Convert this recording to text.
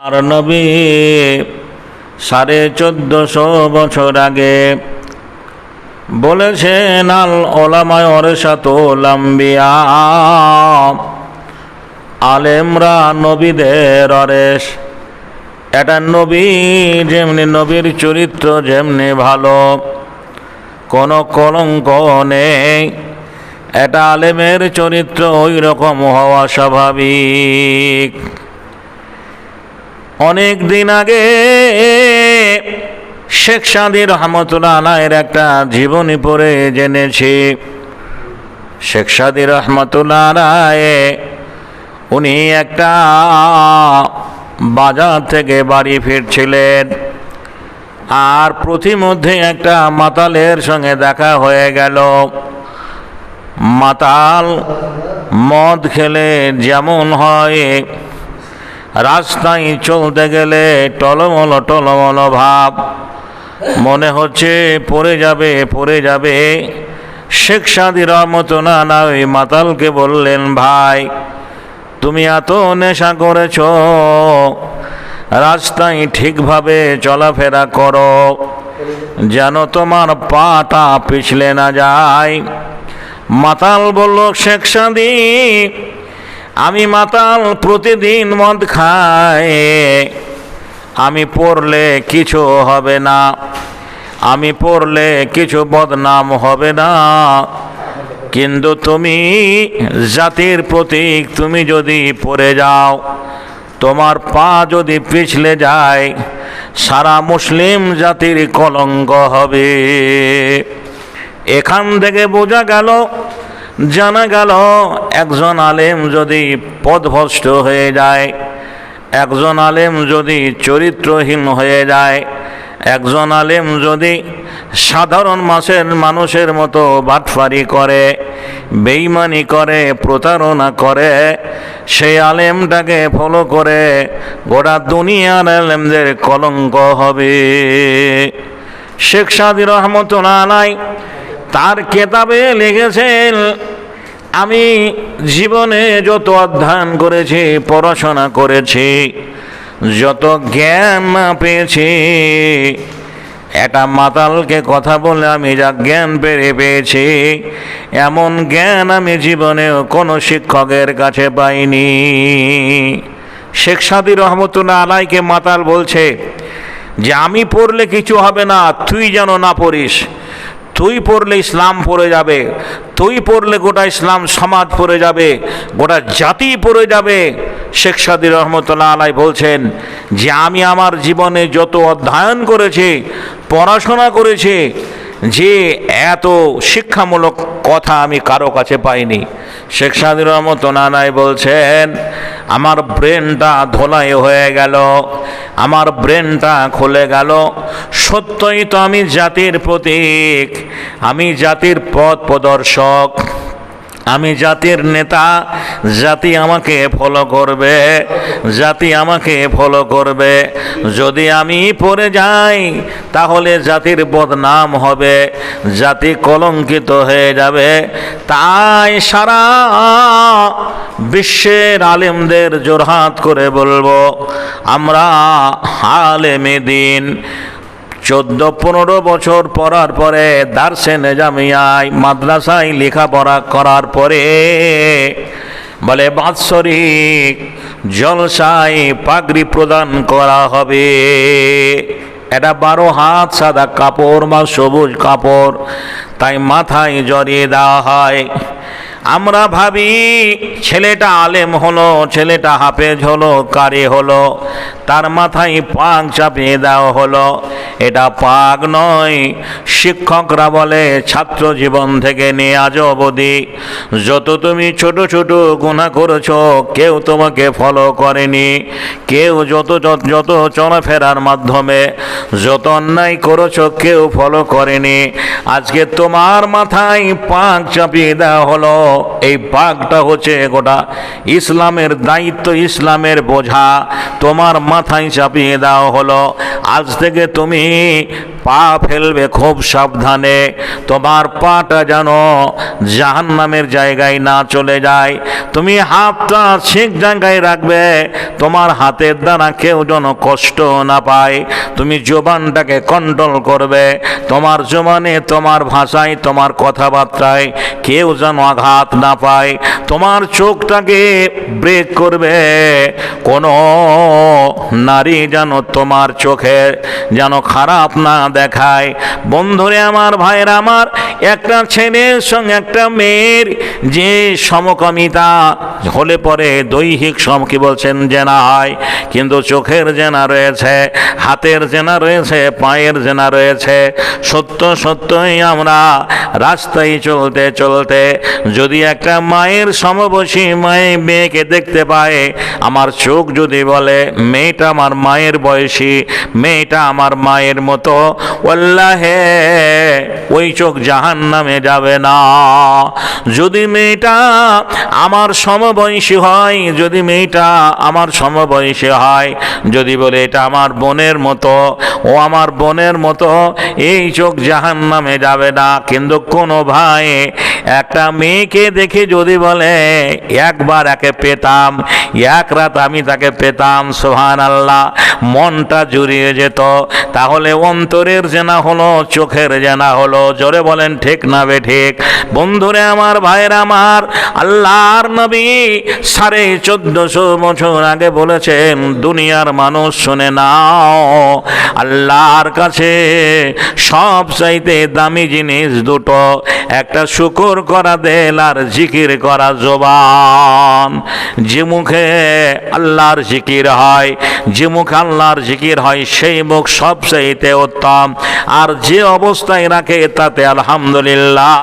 আর নবী, সাড়ে চোদ্দশো বছর আগে বলেছেন, আল ওলামায় অরেশাত লাম্বিয়া আলেমরা নবীদের অরেশ এটা নবী যেমনি নবীর চরিত্র, যেমনি ভালো, কোনো কলঙ্ক নেই। এটা আলেমের চরিত্র ওই রকম হওয়া স্বাভাবিক। অনেক দিন আগে শেখ সাদি রহমতুল্লাহ একটা জীবনী পড়ে জেনেছি। শেখ সাদি রহমতুল্লাহ আলায় উনি একটা বাজার থেকে বাড়ি ফিরছিলেন আর প্রতিমধ্যে একটা মাতালের সঙ্গে দেখা হয়ে গেল। মাতাল মদ খেলে যেমন হয় রাস্তায় চলতে গেলে টলমল টলমল ভাব। মনে হচ্ছে পড়ে যাবে পড়ে যাবে। শেখ সাদি রহমতুল্লাহ না ওই মাতালকে বললেন, ভাই, তুমি এত নেশা করেছ। রাস্তায় ঠিকভাবে চলাফেরা করো। যেন তোমার পাটা পিছলে না যায়। মাতাল বলল, শেখ সাদি আমি মাতাল প্রতিদিন মদ খাই। আমি পড়লে কিছু হবে না। আমি পড়লে কিছু বদনাম হবে না। কিন্তু তুমি জাতির প্রতীক, তুমি যদি পড়ে যাও, তোমার পা যদি পিছলে যায়, সারা মুসলিম জাতির কলঙ্ক হবে। এখান থেকে বোঝা গেল জানা গেল, একজন আলেম যদি পদভ্রষ্ট হয়ে যায়, একজন আলেম যদি চরিত্রহীন হয়ে যায়, একজন আলেম যদি সাধারণ মাসের মানুষের মতো বাটফারি করে, বেইমানি করে, প্রতারণা করে সেই আলেমটাকে ফলো করে, গোটা দুনিয়ার আলেমদের কলঙ্ক হবে। শেখ সাদি রহমতুল্লাহ আলাই তার কেতাবে লিখেছেন, আমি জীবনে যত অধ্যয়ন করেছি, পড়াশোনা করেছি, যত জ্ঞান পেয়েছি, একটা মাতালকে কথা বলে আমি যা জ্ঞান পেরে পেয়েছি, এমন জ্ঞান আমি জীবনেও কোনো শিক্ষকের কাছে পাইনি। শেখ সাদি রহমতুল্লাহ আলাইকে মাতাল বলছে, যে আমি পড়লে কিছু হবে না, তুই যেন না পড়িস। তুই পড়লে ইসলাম পড়ে যাবে, তুই পড়লে গোটা ইসলাম সমাজ পড়ে যাবে, গোটা জাতি পড়ে যাবে। শেখ সাদি রহমতুল্লাহ আলাই বলছেন যে আমি আমার জীবনে যত অধ্যয়ন করেছি, পড়াশোনা করেছি যে এত শিক্ষামূলক কথা আমি কারও কাছে পাইনি। শেখ সাদুর রহমত নানাই বলছেন, আমার ব্রেনটা ধোলাই হয়ে গেল, আমার ব্রেনটা খুলে গেল। সত্যই তো আমি জাতির প্রতীক, আমি জাতির পথ প্রদর্শক। আমি জাতির নেতা, জাতি আমাকে ফলো করবে, জাতি আমাকে ফলো করবে। যদি আমি পড়ে যাই, তাহলে জাতির বদনাম হবে, জাতি কলঙ্কিত হয়ে যাবে। তাই সারা বিশ্বের আলেমদের জোরহাত করে বলব, আমরা আলেমে দিন চোদ্দ পনেরো বছর পড়ার পরে দার্সে নেজামিয়ায় মাদ্রাসায় লেখাপড়া করার পরে বলে, বাৎসরিক জলসায় পাগড়ি প্রদান করা হবে। এটা বারো হাত সাদা কাপড় বা সবুজ কাপড়, তাই মাথায় জড়িয়ে দেওয়া হয়। আমরা ভাবি, ছেলেটা আলেম হলো, ছেলেটা হাফেজ হলো, কারি হলো? তার মাথায় পাক চাপিয়ে দেওয়া হলো। এটা পাক নয়। শিক্ষকরা বলে, ছাত্র জীবন থেকে নিয়ে আজ অবধি যত তুমি ছোট ছোট গুণা করেছ, কেউ তোমাকে ফলো করেনি। কেউ যত যত চলাফেরার মাধ্যমে যত অন্যায় করেছ, কেউ ফলো করেনি। আজকে তোমার মাথায় পাক চাপিয়ে দেওয়া হলো। এই পাকটা হচ্ছে গোটা ইসলামের দায়িত্ব, ইসলামের বোঝা। তোমার মাথায় চাপিয়ে দেওয়া হলো। আজ থেকে তুমি পা ফেলবে খুব সাবধানে। তোমার পাটা যেন জাহান নামের জায়গায় না চলে যায়। তুমি হাতটা ঠিক জায়গায় রাখবে, তোমার হাতের দ্বারা কেউ যেন কষ্ট না পায়। তুমি জোবানটাকে কন্ট্রোল করবে, তোমার জবানে, তোমার ভাষায়, তোমার কথাবার্তায় কেউ যেন আঘাত না পায়। তোমার চোখটাকে ব্রেক করবে, কোনো নারী যেন তোমার চোখে যেন খারাপ না দেখায়। বন্ধুরে আমার, ভাইয়ের আমার, একটা ছেলের সঙ্গে একটা মেয়ের যে সমকামিতা হলে পরে দৈহিক সম কি বলছেন, জেনা হয়। কিন্তু চোখের জেনা রয়েছে, হাতের জেনা রয়েছে, পায়ের জেনা রয়েছে। সত্য সত্যই আমরা রাস্তায় চলতে চলতে যদি একটা মায়ের সমবয়সী মায়ে মেয়েকে দেখতে পায়, আমার চোখ যদি বলে, মেয়েটা আমার মায়ের বয়সী, মেয়েটা আমার মায়ের মতো ওল্লাহে ওই চোখ জাহান নামে যাবে না। যদি মেয়েটা আমার সমবয়সী হয়, যদি মেয়েটা আমার সমবয়সী হয়, যদি বলে, এটা আমার বোনের মতো, ও আমার বোনের মতো, এই চোখ জাহান নামে যাবে না। কিন্তু কোনো ভাই একটা মেয়েকে দেখে যদি বলে, একবার একে পেতাম, এক রাত আমি তাকে পেতাম সোহান আল্লাহ মনটা জুড়িয়ে যেত। তাহলে অন্তরের জেনা হলো, চোখের জেনা হলো। জোরে বলেন, ঠিক না বে ঠিক? বন্ধুরে আমার, ভাইয়ের আমার, আল্লাহর নবী সাড়ে চোদ্দশো বছর আগে বলেছেন, দুনিয়ার মানুষ শুনে নাও, আল্লাহর কাছে সব চাইতে দামি জিনিস দুটো। একটা শুকর করা দেল আর জিকির করা জবান। যে মুখে আল্লাহর জিকির হয়, যে মুখে আল্লাহর জিকির হয়, সেই মুখ সবচেয়ে উত্তম। আর যে অবস্থায় রাখে তাতে আলহামদুলিল্লাহ।